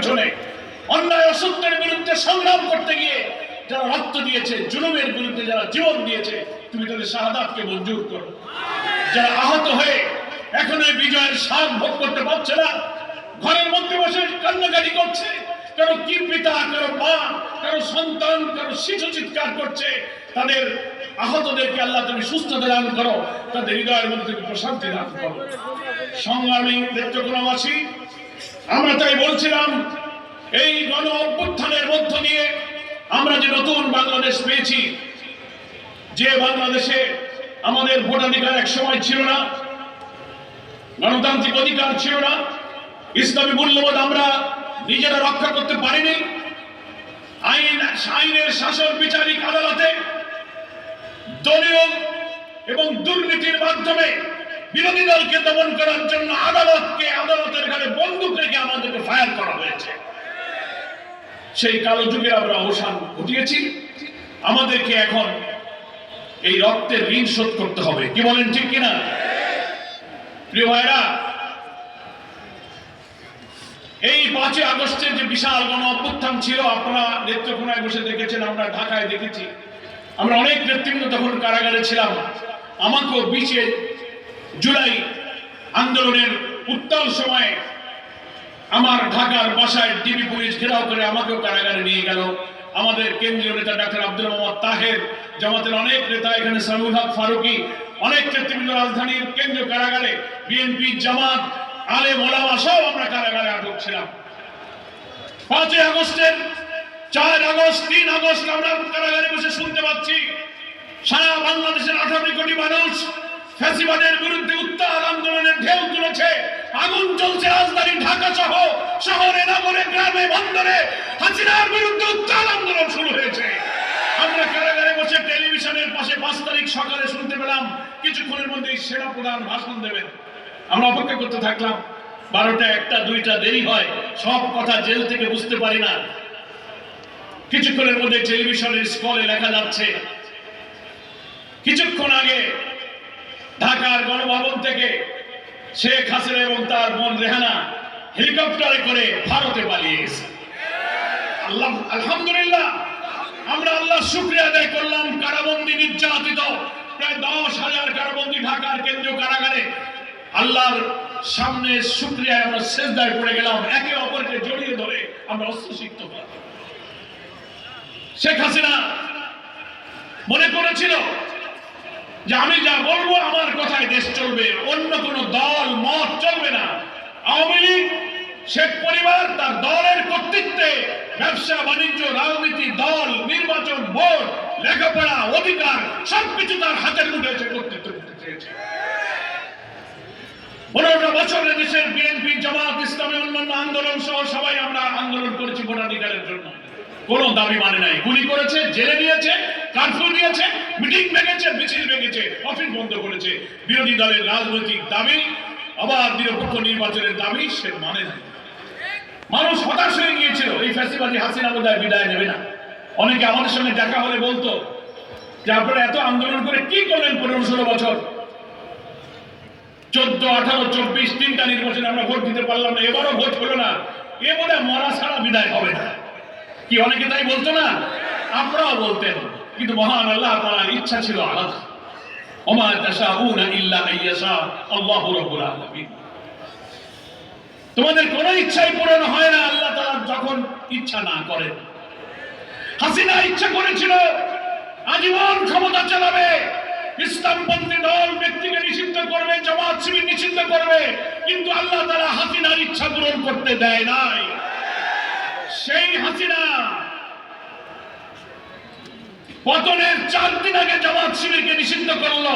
পেছনে অন্যায় অসত্যের বিরুদ্ধে সংগ্রাম করতে গিয়ে যারা রক্ত দিয়েছে, জুলুমের বিরুদ্ধে যারা জীবন দিয়েছে, তুমি তাদের শাহাদাতকে মঞ্জুর করো। যারা আহত হয়ে এখনও এই বিজয়ের স্বাদ ভোগ করতে পারছে না, ঘরের মধ্যে বসে কান্নাকাটি করছে, কারও কি পিতা, কারও মা, কারও সন্তান, কারও শিশু চিৎকার করছে, তাদের আহতদেরকে আল্লাহ তুমি সুস্থতা দান করো, তাদের হৃদয়ের মধ্যে প্রশান্তি দান করো। সংগ্রামী নেত্রকোনাবাসী আমরা তাই বলছিলাম, এই গণ অভ্যুত্থানের মধ্য দিয়ে আমরা যে নতুন বাংলাদেশ পেয়েছি, যে বাংলাদেশে আমাদের ভোটাধিকার এক সময় ছিল না, গণতান্ত্রিক অধিকার ছিল না, ইসলামী মূল্যবোধ আমরা নিজেরা রক্ষা করতে পারিনি, আইন, আইনের শাসন বিচারিক আদালতে দলীয় এবং দুর্নীতির মাধ্যমে বিরোধী দলকে দমন করার জন্য আদালতকে আদালতের ঘরে বন্দুক রেখে আমাদেরকে ফায়ার করা হয়েছে। সেই কালো যুগের আমরা অবসান ঘটিয়েছি। আমাদেরকে এখন এই রক্তের ঋণ শোধ করতে হবে। কি বলেন ঠিক কিনা? প্রিয় ভাইরা, এই পাঁচই আগস্টের যে বিশাল গণ অভ্যুত্থান ছিল, আপনারা নেত্রকোনায় বসে দেখেছেন, আমরা ঢাকায় দেখেছি। আমরা অনেক নেতৃবৃন্দ তখন কারাগারে ছিলাম। আমাকেও বিশে জুলাই আন্দোলনের উত্তাল সময়ে আমার ঢাকার বাসায় ডিবি পুলিশ ঘেরাও করে আমাকেও কারাগারে নিয়ে গেল। আমাদের কেন্দ্রীয় নেতা ডাক্তার আব্দুল মোহাম্মদ তাহের, জামাতের অনেক নেতা এখানে সামিউল হক ফারুকি, অনেক নেতৃবৃন্দ রাজধানীর কেন্দ্রীয় কারাগারে বিএনপি, জামাত আলে মোলামা সব আমরা কারাগারে আটক ছিলাম। পাঁচই আগস্টের চার আগস্ট, তিন আগস্ট আমরা কারাগারে বসে শুনতে পাচ্ছি, সারা বাংলাদেশের আঠারো কোটি মানুষ ফ্যাসিবাদের বিরুদ্ধে উত্তাল আন্দোলনের ঢেউ তুলেছে। আগুন চলছে রাজধানী ঢাকা সহ শহরে নগরে গ্রামে, বন্দরে। হাসিনার বিরুদ্ধে উত্তাল আন্দোলন শুরু হয়েছে। আমরা কারাগারে বসে টেলিভিশনের পাশে পাঁচ তারিখ সকালে শুনতে পেলাম, কিছুক্ষণের মধ্যেই সেনা প্রধান ভাষণ দেবেন। আমরা অপেক্ষা করতে থাকলাম, বারোটা একটা, দুইটা দেরি হয়, সব কথা জেল থেকে বুঝতে পারি না। কিছুক্ষণের মধ্যে টেলিভিশনের স্কলে লেখা যাচ্ছে, কিছুক্ষণ আগে ঢাকার গণভবন থেকে শেখ হাসিনা এবং তার বোন রেহানা হেলিকপ্টারে করে ভারতে পালিয়ে গেছে। আল্লাহ আলহামদুলিল্লাহ, আমরা আল্লাহ শুক্রিয়া আদায় করলাম কারাবন্দি নির্যাতিত প্রায় দশ হাজার কারাবন্দি ঢাকার কেন্দ্রীয় কারাগারে। আল্লাহর সামনে শুক্রিয়ায় আমরা শেষদায় পড়ে গেলাম, একে অপরকে জড়িয়ে ধরে আমরা অস্ত্র শিখতে হলাম। শেখ হাসিনা মনে করেছিল যে আমি যা বলব আমার কথায় দেশ চলবে, অন্য কোন দল, মত চলবে না। আওয়ামী লীগ, শেখ পরিবার তার দলের কর্তৃত্বে ব্যবসা, বাণিজ্য, রাজনীতি, দল, নির্বাচন, ভোট, লেখাপড়া, অধিকার, সবকিছু তার হাতের মুঠে এসে কর্তৃত্ব করতে চেয়েছে। পনেরোটা বছরে দেশের বিএনপি জামাত, ইসলামী অন্যান্য আন্দোলন সহ সবাই আমরা আন্দোলন করেছি ভোটাধিকারের জন্য। কোনো দাবি মানে নাই। গুলি করেছে, জেলে দিয়েছে কারফিউ দিয়েছে, মিটিং ভেঙেছে, মিছিল ভেঙেছে, অফিস বন্ধ করেছে। বিরোধী দলের রাজনৈতিক দাবি, আবার নিরপেক্ষ নির্বাচনের দাবি, সে মানে নাই মানুষ হতাশ হয়ে গিয়েছিল, এই ফ্যাসিবাদী হাসিনা বোধহয় বিদায় নেবে না। অনেকে আমাদের সঙ্গে দেখা হলে বলতো যে, আপনারা এত আন্দোলন করে কি করলেন পনেরো ষোলো বছর? চোদ্দ, আঠারো, চব্বিশ, তিনটা নির্বাচনে আমরা ভোট দিতে পারলাম না, এবারও ভোট হলো না। এ বোধ মরা ছাড়া বিদায় হবে না। কি অনেকে তাই বলতো না? আপনারাও বলতেন কিন্তু মহান আল্লাহ তাআলার ইচ্ছা ছিল আলাদা। ওমা তাশাউনা ইল্লা আইয়াশা, আল্লাহু রাব্বুল আলামিন। তোমাদের কোনো ইচ্ছাই পূরণ হয় না আল্লাহ তাআলা যখন ইচ্ছা না করেন। হাসিনা ইচ্ছা করেছিল, আজীবন ক্ষমতা চালাবে। ইসলামপন্থী দল ব্যক্তিকে নিষিদ্ধ করবে, জামাত শিবির নিষিদ্ধ করবে, কিন্তু আল্লাহ তারা হাসিনার ইচ্ছা পূরণ করতে দেয় নাই। সেই হাসিনা পতনের চার দিন আগে জামাত শিবিরকে নিষিদ্ধ করল।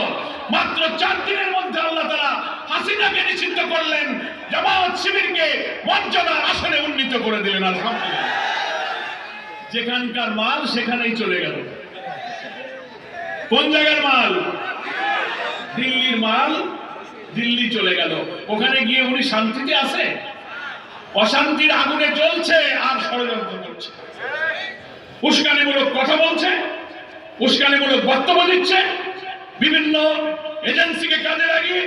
মাত্র চার দিনের মধ্যে আল্লাহ তারা হাসিনাকে নিষিদ্ধ করলেন। জামাত শিবিরকে মর্যাদার আসনে উন্নীত করে দিলেন, আলহামদুলিল্লাহ। যেখানকার মাল সেখানেই চলে গেল। কোন জায়গার মাল? দিল্লির মাল দিল্লি চলে গেল। ওখানে গিয়ে উনি শান্তিতে আছে? অশান্তির আগুনে জ্বলছে আর ষড়যন্ত্র করছে। উস্কানিমূলক কথা বলছে? উস্কানিমূলক বক্তব্য দিচ্ছে। বিভিন্ন এজেন্সিকে কাজে লাগিয়ে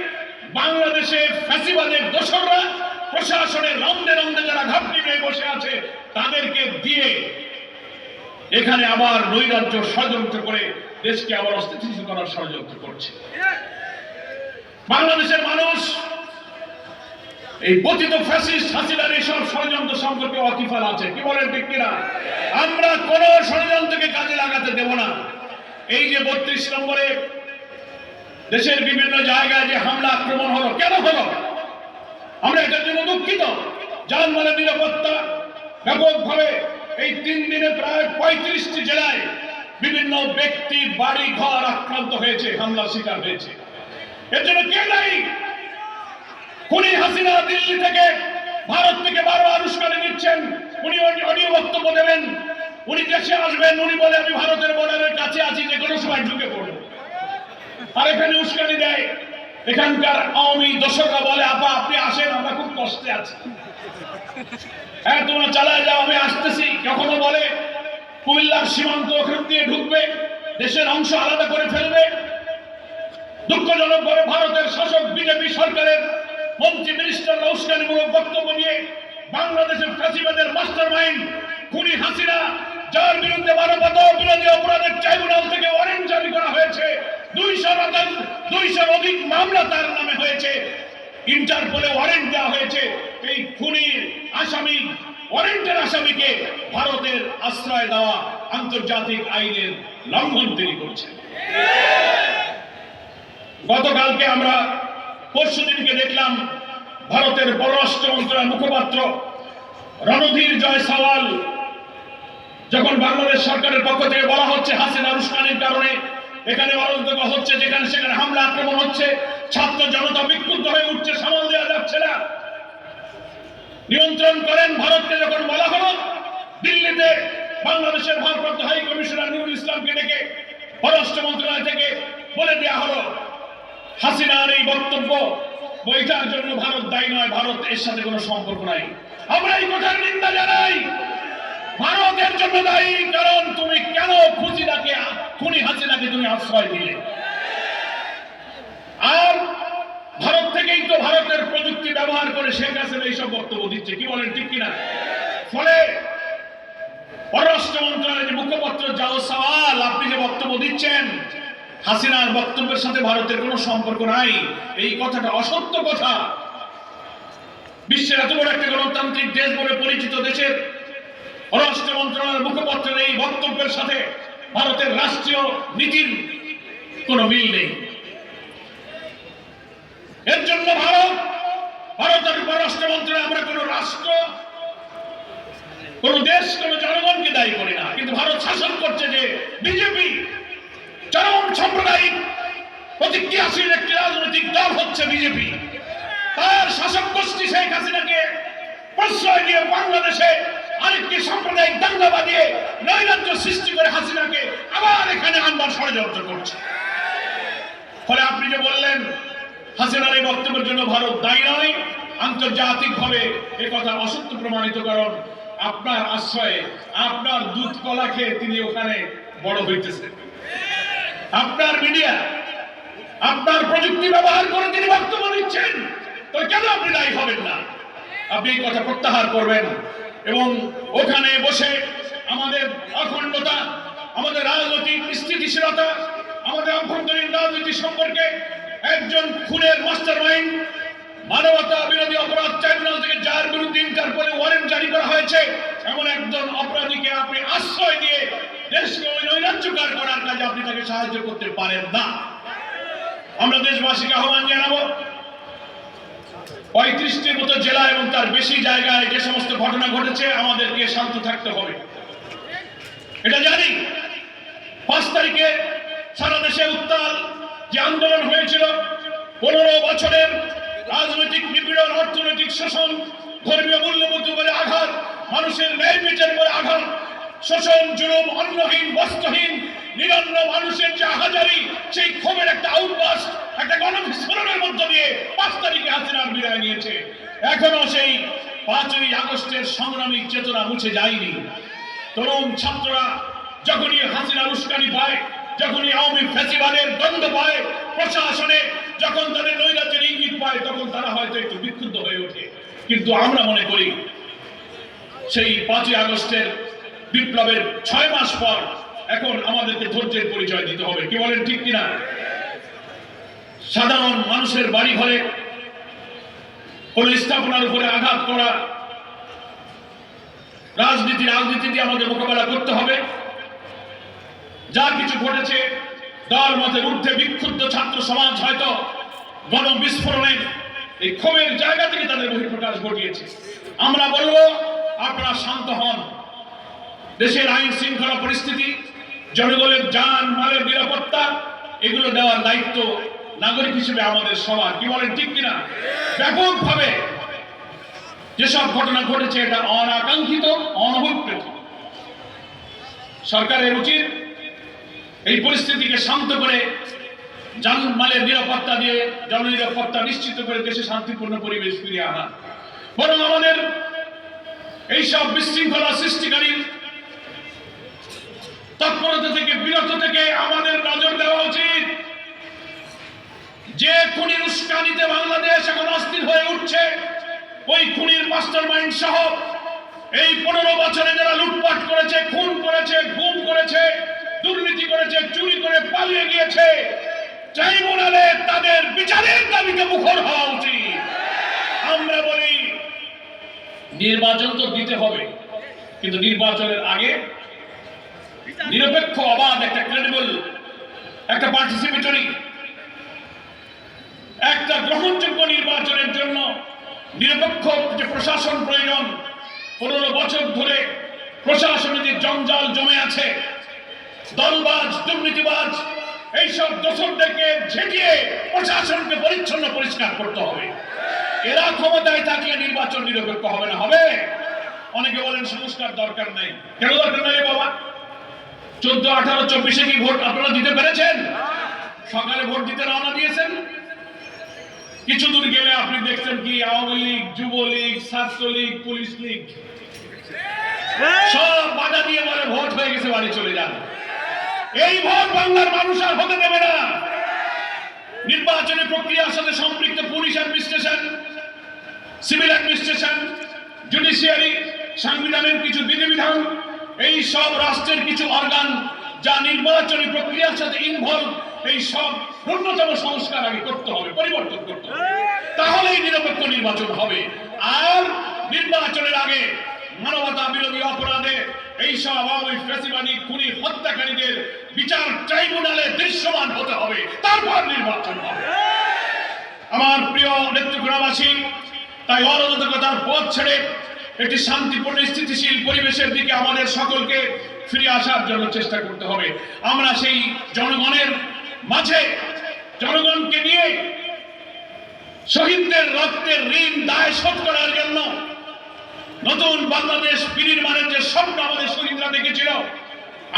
বাংলাদেশে ফ্যাসিবাদের দোসররা প্রশাসনের রন্দে রন্দে যারা ঘাপটি নিয়ে বসে আছে, তাদেরকে দিয়ে এখানে আবার নৈরাজ্য ষড়যন্ত্র করে দেশকে আবার অস্থিতিশীল করার ষড়যন্ত্র করছে। বাংলাদেশের মানুষ, এই পতিত ফ্যাসিস্ট হাসিনার এইসব ষড়যন্ত্র সম্পর্কে অকিফাল আছে। কি বলেন ঠিক কিনা? আমরা কোন ষড়যন্ত্রকে কাজে লাগাতে দেব না। এই যে বত্রিশ নম্বরে দেশের বিভিন্ন জায়গায় যে হামলা আক্রমণ হলো, কেন হলো? আমরা এটার জন্য দুঃখিত। যানবাহনের নিরাপত্তা। ব্যাপকভাবে এই তিন দিনে প্রায় পঁয়ত্রিশটি জেলায় বিভিন্ন ব্যক্তি, বাড়ি ঘর আক্রান্ত হয়েছে, হামলা শিকার হয়েছে। এর জন্য কে নাই খুনি হাসিনা দিল্লি থেকে ভারত থেকে বারবার উস্কানি দিচ্ছেন। উনি অডিও বক্তব্য দেবেন। উনি দেশে আসবেন, উনি বলে, আমি ভারতের বর্ডারের কাছে আছি, যে কোনো সময় ঢুকে পড়ব। আর এখানে উস্কানি দেয়। এখানকার আওয়ামী দর্শকরা বলে, আপা, আপনি আসেন, আমরা খুব কষ্টে আছি। হ্যাঁ তোমরা চালায় যাও, আমি আসতেছি। কখনো বলে, কুমিল্লার সীমান্ত ওখান দিয়ে ঢুকবে, দেশের অংশ আলাদা করে ফেলবে। দুঃখজনক ভাবে ভারতের শাসক বিজেপি সরকারের মন্ত্রী মিনিস্টাররা উস্কানিমূলক বক্তব্য নিয়ে বাংলাদেশের ফ্যাসিবাদের মাস্টার মাইন্ড খুনি হাসিনা যার বিরুদ্ধে মানবতা বিরোধী অপরাধের ট্রাইব্যুনাল থেকে ওয়ারেন্ট জারি করা হয়েছে দুইশোর দুইশোর অধিক মামলা তার নামে হয়েছে। ইন্টারপোলে ওয়ারেন্ট দেওয়া হয়েছে, এই খুনির আসামি ওয়ারেন্টের আসামিকে ভারতের আশ্রয় দেওয়া আন্তর্জাতিক আইনের লঙ্ঘন তিনি করছেন গতকালকে আমরা পরশু দিনকে দেখলাম ভারতের পররাষ্ট্র মন্ত্রণালয়ের মুখপাত্র রণধীর জয় সওয়াল যখন বাংলাদেশ সরকারের পক্ষ থেকে বলা হচ্ছে হাসিনা উস্কানির কারণে, এখানে অরাজকতা হচ্ছে যেখানে সেখানে হামলা আক্রমণ হচ্ছে, ছাত্র জনতা বিক্ষুব্ধ হয়ে উঠছে, সামাল দেওয়া যাচ্ছে না। নিয়ন্ত্রণ করেন ভারতকে যখন বলা হলো, দিল্লিতে বাংলাদেশের ভারপ্রাপ্ত হাই কমিশনার নুরুল ইসলামকে ডেকে পররাষ্ট্র মন্ত্রণালয় থেকে বলে দেওয়া হলো, হাসিনার এই বক্তব্য বইটার জন্য ভারত দায়ী নয়, ভারত এর সাথে কোনো সম্পর্ক নাই। আমরা এই কথার নিন্দা জানাই। ভারতের জন্য দায়ী, কারণ তুমি কেন খুশিদাকে খুনি হাসিনাকে তুমি আশ্রয় দিলে? আর ভারত থেকেই তো ভারতের প্রযুক্তি ব্যবহার করে শেখ হাসিনা এইসব বক্তব্য দিচ্ছে। কি বলেন, ঠিক কিনা? ফলে পররাষ্ট্র মন্ত্রণালয়ের মুখপাত্র যাও সওয়াল, আপনি যে বক্তব্য দিচ্ছেন, হাসিনার বক্তব্যের সাথে ভারতের কোনো সম্পর্ক নাই। এই কথাটা অসত্য কথা। বিশ্বের এত বড় একটা গণতান্ত্রিক দেশ বলে পরিচিত দেশের পররাষ্ট্র মন্ত্রণালয়ের মুখপাত্রের এই বক্তব্যের সাথে ভারতের রাষ্ট্রীয় নীতির কোনো মিল নেই। এর জন্য ভারত ভারতের পররাষ্ট্র মন্ত্রণালয়, আমরা কোনো রাষ্ট্র, কোন দেশ, কোন জনগণকে দায়ী করি না। কিন্তু ভারত শাসন করছে যে বিজেপি, চরম সাম্প্রদায়িক, প্রতিক্রিয়াশীল একটি রাজনৈতিক দল হচ্ছে বিজেপি। তার শাসক গোষ্ঠী শেখ হাসিনাকে প্রশ্রয় দিয়ে বাংলাদেশে আরেকটি সাম্প্রদায়িক দাঙ্গা বাঁধিয়ে নৈরাজ্য সৃষ্টি করে হাসিনাকে আবার এখানে আনবার ষড়যন্ত্র করছে। ফলে আপনি যে বললেন, হাসিনার এই বক্তব্যের জন্য ভারত দায়ী নয় আন্তর্জাতিকভাবে এ কথা অসত্য প্রমাণিত কারণ আপনার আশ্রয়ে, আপনার দুধ কলা খেয়ে তিনি ওখানে বড় হইতেছেন। আপনার মিডিয়া, আপনার প্রযুক্তি ব্যবহার করে তিনি বক্তব্য দিচ্ছেন, তো কেন আপনি দায়ী হবেন না? আপনি এই কথা প্রত্যাহার করবেন। এবং ওখানে বসে আমাদের অখণ্ডতা, আমাদের রাজনৈতিক স্থিতিশীলতা, আমাদের অভ্যন্তরীণ রাজনীতি সম্পর্কে একজন খুনের মাস্টার মাইন্ড মানবতা বিরোধী অপরাধ ট্রাইব্যুনাল থেকে যার বিরুদ্ধে ইন্টারপোলে ওয়ারেন্ট জারি করা হয়েছে, এমন একজন অপরাধীকে আপনি আশ্রয় দিয়ে দেশকে ওই নৈরাজ্যকার করার কাজে আপনি তাকে সাহায্য করতে পারেন না। আমরা দেশবাসীকে আহ্বান জানাব পঁয়ত্রিশটির মতো জেলা এবং তার বেশি জায়গায় যে সমস্ত ঘটনা ঘটেছে, আমাদেরকে শান্ত থাকতে হবে। এটা জানি। পাঁচ তারিখে সারা দেশে উত্তাল যে আন্দোলন হয়েছিল, পনেরো বছরের রাজনৈতিক নিপীড়ন, অর্থনৈতিক শোষণ, ধর্মীয় মূল্যবোধ উপরে আঘাত, মানুষের ন্যায় বিচার উপরে আঘাত, শোষণ, জুলুম, অন্নহীন, বস্ত্রহীন, নিরন্ন মানুষের যে আহাজারি, সেই ক্ষোভের একটা আউটবাস একটা গণবিস্ফোরণের মধ্য দিয়ে বিদায় নিয়েছে। এখনও সেই পাঁচই আগস্টের সংগ্রামিক চেতনা মুছে যায়নি। তরুণ ছাত্ররা যখনই হাসিনা উস্কানি পায়, যখনই আওয়ামী ফ্যাসিবাদের দ্বন্দ্ব পায় প্রশাসনে, যখন তাদের নৈরাজ্যের ইঙ্গিত পায়, তখন তারা হয়তো একটু বিক্ষুব্ধ হয়ে ওঠে। কিন্তু আমরা মনে করি, সেই পাঁচই আগস্টের বিপ্লবের ছয় মাস পর এখন আমাদেরকে ধৈর্যের পরিচয় দিতে হবে। কি বলেন ঠিক কিনা? সাধারণ মানুষের বাড়ি ঘরে কোন স্থাপনার উপরে আঘাত করা। রাজনীতি রাজনীতি দিয়ে আমাদের মোকাবেলা করতে হবে। যা কিছু ঘটেছে, দল মতের ঊর্ধ্বে বিক্ষুব্ধ ছাত্র সমাজ হয়তো গণ বিস্ফোরণের এই ক্ষোভের জায়গা থেকে তাদের বহিঃপ্রকাশ ঘটিয়েছে। আমরা বলব, আপনারা শান্ত হন। দেশের আইন শৃঙ্খলা পরিস্থিতি, জনগণের যান, মালের নিরাপত্তা, এগুলো দেওয়ার দায়িত্ব নাগরিক হিসেবে আমাদের সবার, কি বলেন, ঠিক কিনা? ব্যাপকভাবে যেসব ঘটনা ঘটেছে, এটা অনাকাঙ্ক্ষিত, অনভিপ্রেত। সরকারের উচিত এই পরিস্থিতিকে শান্ত করে জানমালের নিরাপত্তা দিয়ে জননিরাপত্তা নিশ্চিত করে দেশে শান্তিপূর্ণ পরিবেশ ফিরিয়ে আনা। বরং আমাদের এইসব বিশৃঙ্খলা সৃষ্টিকারী তৎপরতা থেকে, বিরত থেকে আমাদের নজর দেওয়া উচিত। যে খুনির উস্কানিতে বাংলাদেশ এখন অস্থির হয়ে উঠছে, ওই খুনির মাস্টার মাইন্ড সহ এই পনেরো বছরে যারা লুটপাট করেছে, খুন করেছে, গুম করেছে, দুর্নীতি করেছে, চুরি করে পালিয়ে গিয়েছে, ট্রাইব্যুনালে তাদের বিচারের দাবিতে মুখর হওয়া উচিত। আমরা বলি, নির্বাচন তো দিতে হবে, কিন্তু নির্বাচনের আগে নিরপেক্ষ, অবাধ একটা ক্রেডিবল একটা পার্টিসিপেটরি একটা গ্রহণযোগ্য নির্বাচনের জন্য নিরপেক্ষ যে প্রশাসন প্রয়োজন, পনেরো বছর ধরে প্রশাসনে যে জঞ্জাল জমে আছে। দলবাজ, দুর্নীতিবাজ, এইসব দোষরদেরকে ঝেঁটিয়ে প্রশাসনকে পরিচ্ছন্ন পরিষ্কার করতে হবে। এরা ক্ষমতায় থাকলে নির্বাচন নিরপেক্ষ হবে না, হবে? অনেকে বলেন সংস্কার দরকার নাই। কেন দরকার নাই বাবা? চোদ্দ, আঠারো, চব্বিশে কি ভোট আপনারা দিতে পেরেছেন? সকালে ভোট দিতে রওনা দিয়েছেন। কিছু দূর গেলে আপনি দেখছেন কি Awami League, Jubo League, Chhatra League, police league. সব বাধা দিয়ে বলে ভোট হয়ে গেছে, বাড়ি চলে যান। এই ভোট বাংলার মানুষ আর হতে দেবে না। নির্বাচনী প্রক্রিয়ার সাথে সম্পৃক্ত police administration, civil administration, judiciary, সাংবিধানের কিছু বিধিবিধান, এই সব রাষ্ট্রের কিছু অর্গান যা নির্বাচনী প্রক্রিয়ার সাথে ইনভলভ এই সব ন্যূনতম সংস্কার আগে করতে হবে, পরিবর্তন করতে হবে। তাহলেই নিরপেক্ষ নির্বাচন হবে। আর নির্বাচনের আগে মানবতা বিরোধী অপরাধে এই সব আওয়ামী ফেসিবাদী, খুনি, হত্যাকারীদের বিচার ট্রাইব্যুনালে দৃশ্যমান হতে হবে। তারপর নির্বাচন হবে। আমার প্রিয় নেত্রকোনাবাসী তাই অরাজকতার পথ ছেড়ে একটি শান্তিপূর্ণ, স্থিতিশীল পরিবেশের দিকে আমাদের সকলকে ফিরে আসার জন্য চেষ্টা করতে হবে। আমরা সেই জনগণের মাঝে জনগণকে নিয়ে শহীদদের রক্তের ঋণ দায় শোধ করার জন্য নতুন বাংলাদেশ বিনির্মাণের যে স্বপ্ন আমাদের শহীদরা দেখেছিল,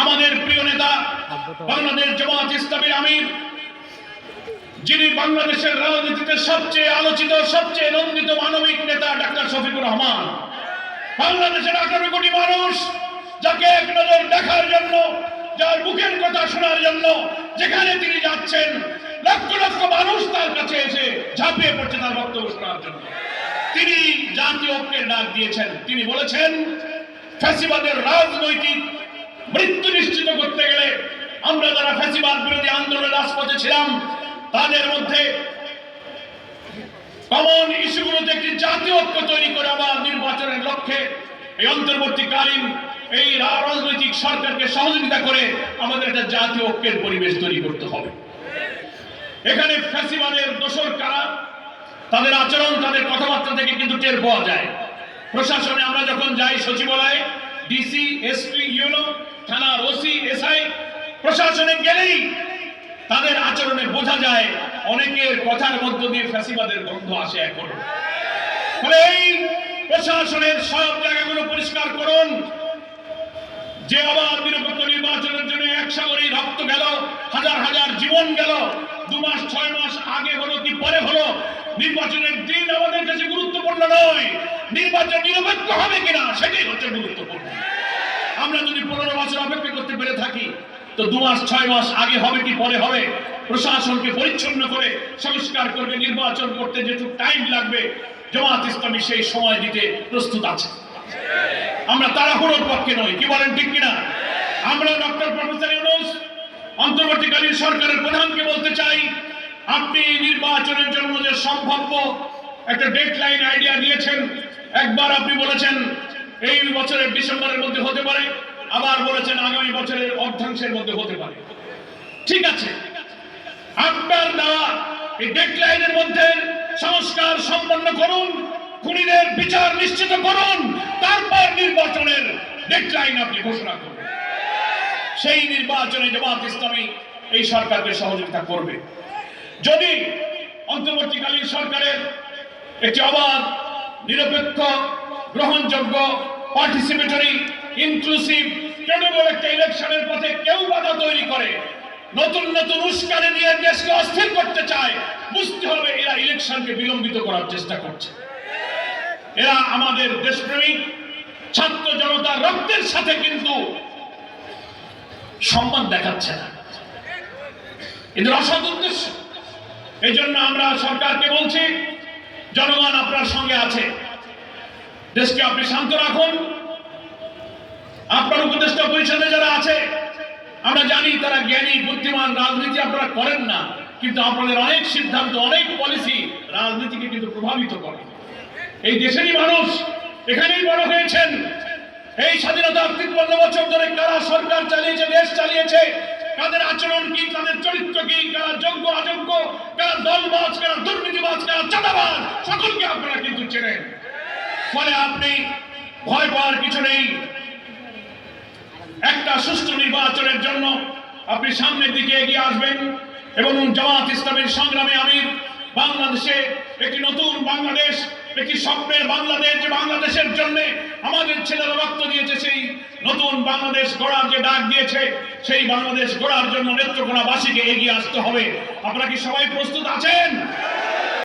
আমাদের প্রিয় নেতা বাংলাদেশ জামাত ইসলামীর আমির, যিনি বাংলাদেশের রাজনীতিতে সবচেয়ে আলোচিত, সবচেয়ে নন্দিত মানবিক নেতা ডাক্তার শফিকুর রহমান। বাংলাদেশের আঠারো কোটি মানুষ যাকে এক নজর দেখার জন্য, যার মুখের কথা শোনার জন্য যেখানে তিনি যাচ্ছেন, লক্ষ লক্ষ মানুষ তার কাছে এসে ঝাঁপিয়ে পড়ছে তার বক্তব্য শোনার জন্য। তিনি জাতীয় ঐক্যের ডাক দিয়েছেন। তিনি বলেছেন, ফ্যাসিবাদের রাজনৈতিক মৃত্যু নিশ্চিত করতে গেলে আমরা যারা ফ্যাসিবাদ বিরোধী আন্দোলনের রাজপথে ছিলাম, তাদের মধ্যে কমন ইস্যুগুলোতে একটি জাতীয় ঐক্য তৈরি করে আবার নির্বাচনের লক্ষ্যে এই অন্তর্বর্তীকালীন এই রাজনৈতিক সরকারকে সহযোগিতা করে আমাদের একটা জাতীয় ঐক্যের পরিবেশ তৈরি করতে হবে। এখানে ফ্যাসিবাদের দোষর কারা? তাদের আচরণ, তাদের কথাবার্তা থেকে কিন্তু টের পাওয়া যায়। প্রশাসনে আমরা যখন যাই সচিবালয়ে ডিসি এসপি ইউনো থানার ওসি এসআই প্রশাসনে গেলেই তাদের আচরণে বোঝা যায়, অনেকের কথার মধ্য দিয়ে ফ্যাসিবাদের গন্ধ আসে এখন। এই প্রশাসনের সব করুন যে আবার নিরপেক্ষ নির্বাচনের জন্য এক সাগরে রক্ত গেল, হাজার হাজার জীবন গেল। দু মাস, ছয় মাস আগে হলো কি পরে হলো? নির্বাচনের দিন আমাদের কাছে গুরুত্বপূর্ণ নয়। নির্বাচন নিরপেক্ষ হবে কিনা, সেটাই হচ্ছে গুরুত্বপূর্ণ। আমরা যদি পনেরো বছর অপেক্ষা করতে পেরে থাকি, তো দু মাস, ছয় মাস আগে হবে কি পরে হবে? প্রশাসনকে পরিচ্ছন্ন করে সংস্কার করবে, নির্বাচন করতে যেটুকু টাইম লাগবে, জামাত ইসলামী সেই সময় দিতে প্রস্তুত আছে। আমরা তাড়াহুড়োর পক্ষে নই, কি বলেন ঠিক কিনা? আমরা ডক্টর প্রফেসর ইউনুস, অন্তর্বর্তীকালীন সরকারের প্রধানকে বলতে চাই, আপনি নির্বাচনের জন্য যে সম্ভাব্য একটা ডেডলাইন আইডিয়া দিয়েছেন, একবার আপনি বলেছেন এই বছরের ডিসেম্বরের মধ্যে হতে পারে, আবার বলেছেন আগামী বছরের অর্ধাংশের মধ্যে হতে পারে। ঠিক আছে, আপনার দেওয়া এই ডেডলাইনের মধ্যে সংস্কার সম্পন্ন করুন খুনিদের বিচার নিশ্চিত করুন, তারপর নির্বাচনের ডেডলাইন আপনি ঘোষণা করুন। সেই নির্বাচনে জামাত ইসলামী এই সরকারকে সহযোগিতা করবে। যদি অন্তর্বর্তীকালীন সরকারের একটি অবাধ, নিরপেক্ষ, গ্রহণযোগ্য পার্টিসিপেটরি ইনক্লুসিভ ক্রেডিবল একটা ইলেকশনের পথে কেউ বাধা তৈরি করে, নতুন নতুন উস্কানি নিয়ে দেশকে অস্থির করতে চায়, বুঝতে হবে এরা ইলেকশনকে বিলম্বিত করার চেষ্টা করছে। এরা আমাদের দেশপ্রেমিক, ছাত্র জনতার রক্তের সাথে কিন্তু সম্মান দেখাচ্ছে না। এদের অসৎ উদ্দেশ্য। এই জন্য আমরা সরকারকে বলছি, জনগণ আপনার সঙ্গে আছে। দেশকে আপনি শান্ত রাখুন। আপনার উপদেষ্টা পরিষদে যারা আছে, আমরা জানি তারা জ্ঞানী, বুদ্ধিমান, রাজনীতি আপনারা করেন না, কিন্তু আপনাদের অনেক সিদ্ধান্ত, অনেক পলিসি রাজনীতিকে কিন্তু প্রভাবিত করে। এই দেশেরই মানুষ এখানেই বড় হয়েছেন। এই স্বাধীনতা তিপ্পান্ন বছর ধরে কারা সরকার চালিয়েছে, দেশ চালিয়েছে, কাদের আচরণ কি তাদের চরিত্র কি, কারা যোগ্য, অযোগ্য, কারা দলবাজ, কারা দুর্নীতিবাজ, কারা চাঁদাবাজ, সকলকে আপনারা কিন্তু চেনেন। ফলে আপনি ভয় পাওয়ার কিছু নেই। একটা সুষ্ঠু নির্বাচনের জন্য আপনি সামনের দিকে এগিয়ে আসবেন এবং জামাত ইসলামের সংগ্রামে আমির। বাংলাদেশে একটি নতুন বাংলাদেশ একটি স্বপ্নের বাংলাদেশ, বাংলাদেশের জন্য আমাদের ছেলেরা রক্ত দিয়েছে? সেই নতুন বাংলাদেশ গড়ার যে ডাক দিয়েছে, সেই বাংলাদেশ গড়ার জন্য নেত্রকোনাবাসীকে এগিয়ে আসতে হবে। আপনারা কি সবাই প্রস্তুত আছেন?